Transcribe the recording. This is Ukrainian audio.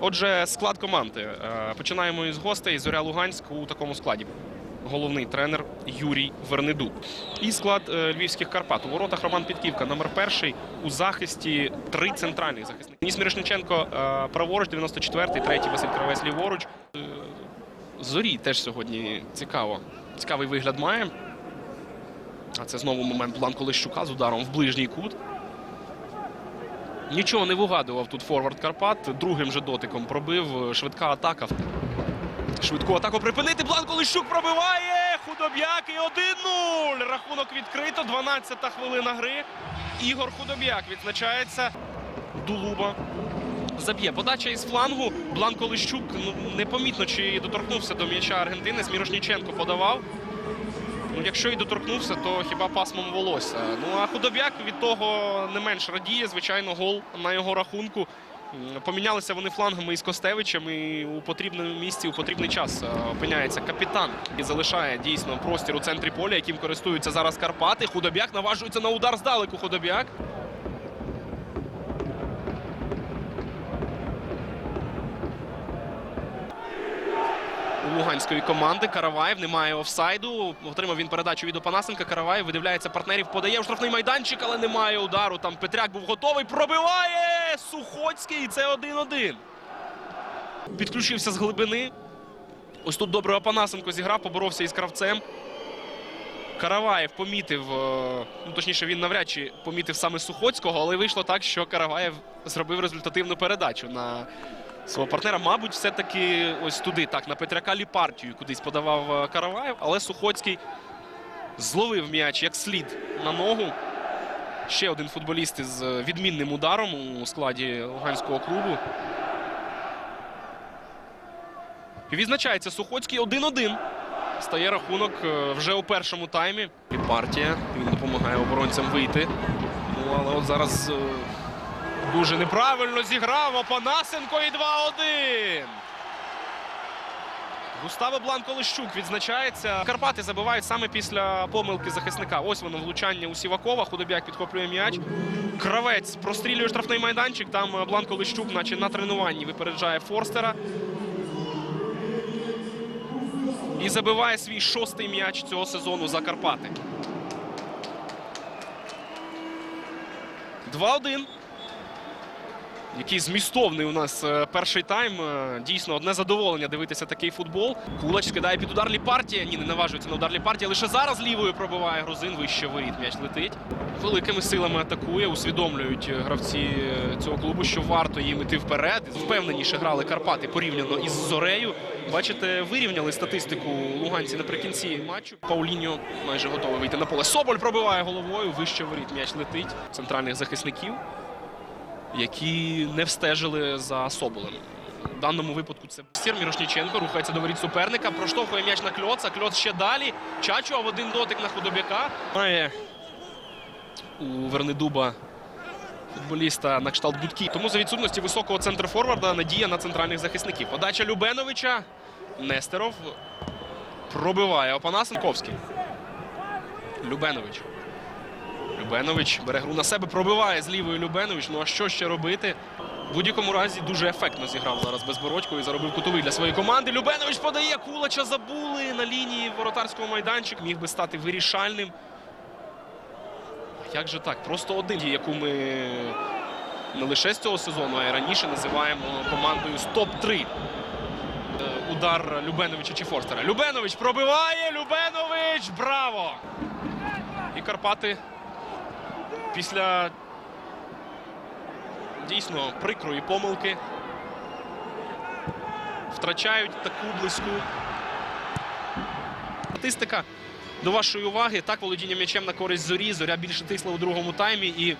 Отже, склад команди. Е, Починаємо із гостей. Зоря Луганськ у такому складі. Головний тренер Юрій Вернедуб. І склад е, львівських Карпат. У воротах Роман Підківка, номер перший. У захисті три центральних захисники. Ніс Мірошниченко е, праворуч, 94-й, третій Василь Кравець ліворуч. Зорі теж сьогодні цікаво. Цікавий вигляд має. А це знову момент Бланко Лещука з ударом в ближній кут. Нічого не вигадував тут форвард Карпат. Другим же дотиком пробив. Швидка атака. Швидку атаку припинити. Бланко Лищук пробиває. Худоб'як і 1-0. Рахунок відкрито. 12-та хвилина гри. Ігор Худоб'як відзначається. Дулуба. Заб'є подача із флангу. Бланко Лищук ну, непомітно чи доторкнувся до м'яча Аргентини. Смірошніченко подавав. Ну, якщо і доторкнувся, то хіба пасмом волосся. Ну а худоб'як від того не менш радіє. Звичайно, гол на його рахунку. Помінялися вони флангами із Костевичем і у потрібному місці у потрібний час е, опиняється капітан і залишає дійсно простір у центрі поля, яким користуються зараз Карпати. Худоб'як наважується на удар здалеку. Худоб'як. Луганської команди. Караваєв немає офсайду. Отримав він передачу від Опанасенка. Караваєв видивляється партнерів, подає в штрафний майданчик, але немає удару. Там Петряк був готовий. Пробиває Сухоцький. І це 1-1. Підключився з глибини. Ось тут добре Опанасенко зіграв, поборовся із кравцем. Караваєв помітив, е, ну точніше, він навряд чи помітив саме Сухоцького, але вийшло так, що Караваєв зробив результативну передачу на свого партнера. Мабуть, все-таки ось туди, так, на Петряка Ліпартію кудись подавав е, Караваєв, але Сухоцький зловив м'яч як слід на ногу. Ще один футболіст із е, відмінним ударом у складі луганського клубу. Відзначається Сухоцький 1-1. Стає рахунок е, вже у першому таймі. І партія. Він допомагає оборонцям вийти. Ну, але от зараз дуже неправильно зіграв Опанасенко і 2-1. Густаво Бланко Лищук відзначається. Карпати забивають саме після помилки захисника. Ось воно влучання у Сівакова. Худобяк підхоплює м'яч. Кравець прострілює штрафний майданчик. Там Бланко Лищук, наче на тренуванні, випереджає Форстера. І забиває свій шостий м'яч цього сезону за Карпати. 2-1. Який змістовний у нас е, перший тайм. Е, Дійсно, одне задоволення дивитися такий футбол. Кулач скидає під удар Ліпартія. Ні, не наважується на удар Ліпартія. Лише зараз лівою пробиває грузин. Вище воріт м'яч летить. Великими силами атакує. Усвідомлюють е, гравці цього клубу, що варто їм іти вперед. Впевненіше грали Карпати порівняно із Зорею. Бачите, вирівняли статистику луганці наприкінці матчу. Пауліньо майже готовий вийти на поле. Соболь пробиває головою. Вище воріт м'яч летить. Центральних захисників які не встежили за Соболем. В даному випадку це Сір Мірошніченко рухається до воріт суперника, проштовхує м'яч на кльоца. Кльоц ще далі. Чачо в один дотик на худобяка. Має у Вернедуба футболіста на кшталт Будкі. Тому за відсутності високого центру форварда надія на центральних захисників. Подача Любеновича. Нестеров пробиває Опанасенковський. Любенович. Любенович бере гру на себе, пробиває з лівої Любенович. Ну а що ще робити? В будь-якому разі дуже ефектно зіграв зараз безбородько і заробив кутовий для своєї команди. Любенович подає Кулача забули на лінії воротарського майданчика. Міг би стати вирішальним. Як же так? Просто один, яку ми не лише з цього сезону, а й раніше називаємо командою з топ-3. Е, Удар Любеновича чи Форстера. Любенович пробиває! Любенович! Браво! І Карпати після дійсно прикрої помилки втрачають таку близьку статистика. До вашої уваги, так володіння м'ячем на користь зорі. Зоря більше тисла у другому таймі і